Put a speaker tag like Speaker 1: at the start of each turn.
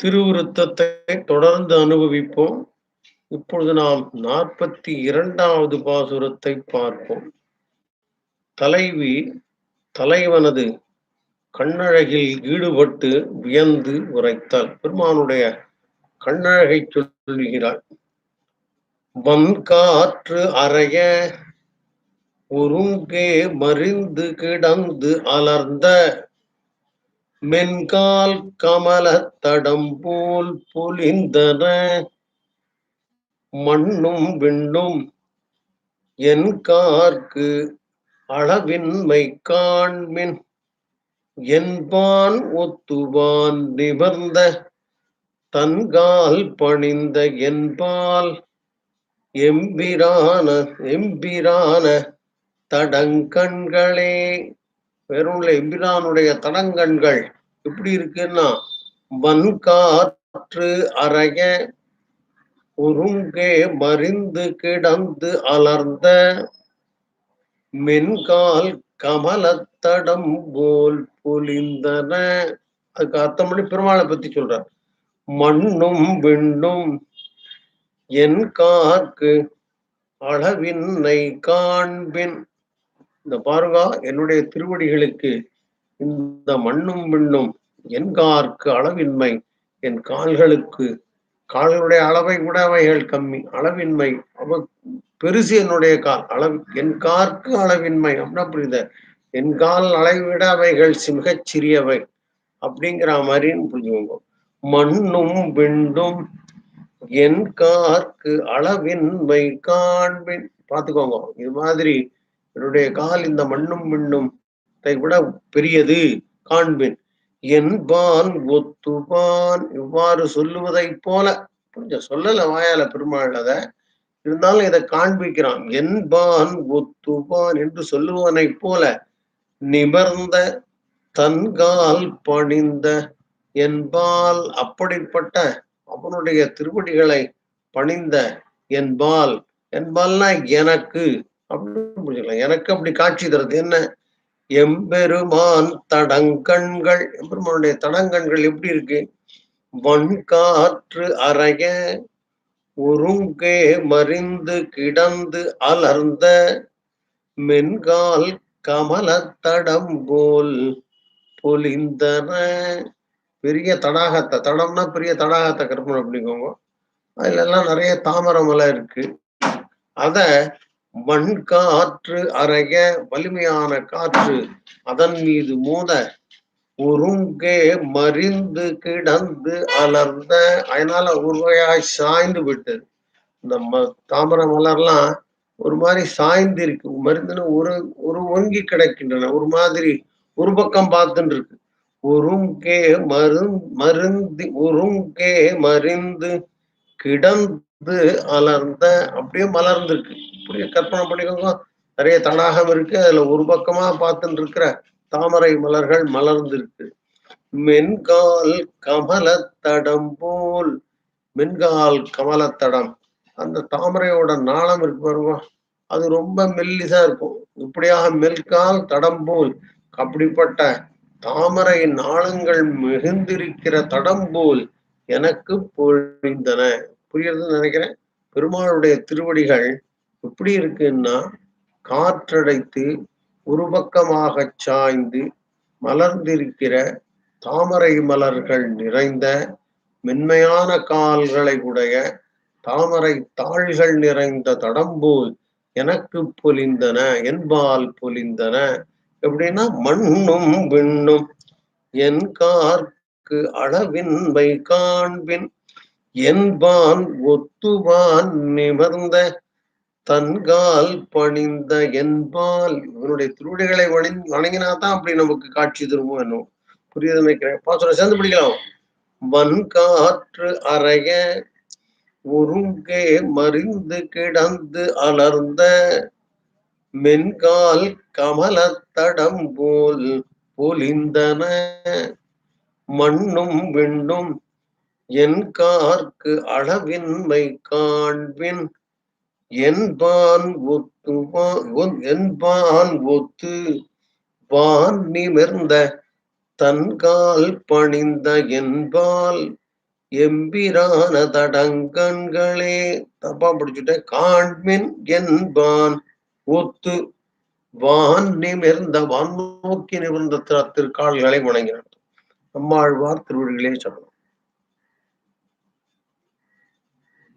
Speaker 1: திருவுருத்தத்தை தொடர்ந்து அனுபவிப்போம். இப்பொழுது நாம் நாற்பத்தி இரண்டாவது பாசுரத்தை பார்ப்போம். தலைவி தலைவனது கண்ணழகில் ஈடுபட்டு வியந்து உரைத்தாள். பெருமானுடைய கண்ணழகை சொல்லுகிறாள் வன்காற்று அறைய உருங்கே மறிந்து கிடந்து அலர்ந்த மென்கால் கமலத்தடம் போல் பொலிந்தன. மண்ணும் விண்ணும் என் கார்க்கு அளவின்மை காண்மின். என்பான் ஒத்துவான் நிபர்ந்த தன்கால் பணிந்த என்பால் எம்பிரான எம்பிரான தடங்கண்களே பெருள்ள எம்பிரானுடைய தடங்கண்கள் எப்படி இருக்குன்னா வன்காற்று அறைய உருங்கே மறிந்து கிடந்து அலர்ந்த மென்கால் கமலத்தடம் போல் பொலிந்தன. அதுக்கு அர்த்தம் பண்ணி பெருமாளை பத்தி சொல்றார். மண்ணும் விண்ணும் என் காக்கு அளவின்னை காண்பின் இந்த பாருகா என்னுடைய திருவடிகளுக்கு இந்த மண்ணும் விண்ணும் என் கார்க்கு அளவின்மை என் கால்களுக்கு கால்களுடைய அளவை கூட அவைகள் கம்மி அளவின்மை அவ பெருசு என்னுடைய கால் அளவு என் கார்க்கு அளவின்மை அப்படின்னா புரியுத? என் கால் அளவிட அவைகள் மிகச் சிறியவை அப்படிங்கிற மாதிரின்னு புரிஞ்சுக்கோங்க. மண்ணும் விண்டும் என் கார்க்கு அளவின்மை காண்பின் பார்த்துக்கோங்க இது மாதிரி என்னுடைய கால் இந்த மண்ணும் விண்ணும் விட பெரியது காண்பின். என்பான் ஒத்துபான் இவ்வாறு சொல்லுவதைப் போல கொஞ்சம் சொல்லல வாயால பெருமாள் அத இருந்தாலும் இதை காண்பிக்கிறான். என்பான் ஒத்துபான் என்று சொல்லுவனை போல நிபர்ந்த தன்கால் பணிந்த என்பால் அப்படிப்பட்ட அவனுடைய திருவடிகளை பணிந்த என்பால் என்பால்னா எனக்கு அப்படின்னு புரிஞ்சுக்கலாம். எனக்கு அப்படி காட்சி தருது. என்ன? எம்பெருமான் தடங்கண்கள். எம்பெருமானுடைய தடங்கண்கள் எப்படி இருக்கு? வன்காற்று அறைய உருங்கே மறிந்து கிடந்து அலர்ந்த மென்கால் கமலத்தடம் போல் பொலிந்தன. பெரிய தடாகத்தை தடம்னா பெரிய தடாகத்தை கற்பனை பண்ணிக்கோங்க அதுல எல்லாம் நிறைய தாமரை இருக்கு. அத மண் காற்று அறைய வலிமையான காற்று அதன் மீது மோத உருங்கே மறிந்து கிடந்து அலர்ந்த. அதனால உருவையாய் சாய்ந்து விட்டது. நம்ம தாமரை மலர்லாம் ஒரு மாதிரி சாய்ந்து இருக்கு மருந்துன்னு ஒரு ஒரு ஒங்கி கிடக்கின்றன. ஒரு மாதிரி ஒரு பக்கம் பார்த்துட்டு இருக்கு உருங்கே மருந் மருந்து உருங்கே மருந்து கிடந்து அலர்ந்த அப்படியே மலர்ந்திருக்கு. இப்படியே கற்பனை பண்ணிக்கோங்க. நிறைய தடாகம் இருக்கு. அதுல ஒரு பக்கமா பார்த்துட்டு இருக்கிற தாமரை மலர்கள் மலர்ந்திருக்கு. மென்கால் கமலத்தடம் போல். மென்கால் கமலத்தடம். அந்த தாமரையோட நாளம் இருக்கு பாருங்க. அது ரொம்ப மெல்லிசா இருக்கும். இப்படியாக மெல்கால் தடம் போல். அப்படிப்பட்ட தாமரை நாளங்கள் மிகுந்திருக்கிற தடம் போல் எனக்கு பொழிந்தன. புரியுறதுன்னு நினைக்கிறேன். பெருமாளுடைய திருவடிகள் எப்படி இருக்குன்னா காற்றடைத்து ஒரு பக்கமாக சாய்ந்து மலர்ந்திருக்கிற தாமரை மலர்கள் நிறைந்த மென்மையான கால்களை உடைய தாமரை தாள்கள் நிறைந்த தடம்போல் எனக்கு பொலிந்தன என்பால் பொலிந்தன. எப்படின்னா மண்ணும் விண்ணும் என் கார்க்கு அளவின்மை காண்பின் என்பான் ஒத்துவான் நிமர்ந்த தன்கால் பணிந்த என்பால். இவனுடைய திருவிடைகளை வணி வணங்கினாதான் அப்படி நமக்கு காட்சி திரும்பும் என்னும் புரியுது நினைக்கிறேன். பாசுரம் சேர்ந்து பிடிக்கலாம். வன் காற்று அறைய ஒருங்கே மறிந்து கிடந்து அலர்ந்த மென்கால் கமலத்தடம் போல் பொலிந்தன. மண்ணும் விண்ணும் என் கார்க்கு அளவின்மை காண்பின் என்பான் ஒத்து என்பான் ஒத்து வான் நிமிர்ந்த தன்கால் பணிந்த என்பால் எம்பிரான தடங்கண்களே தப்பா பிடிச்சுட்ட காண்மின் என்பான் ஒத்து வான் நிமிர்ந்த வான் நோக்கி நிமிர்ந்த திரு- திருக்கால்களை வணங்கினார் நம்மாழ்வார் திருவடிகளே சொல்லணும்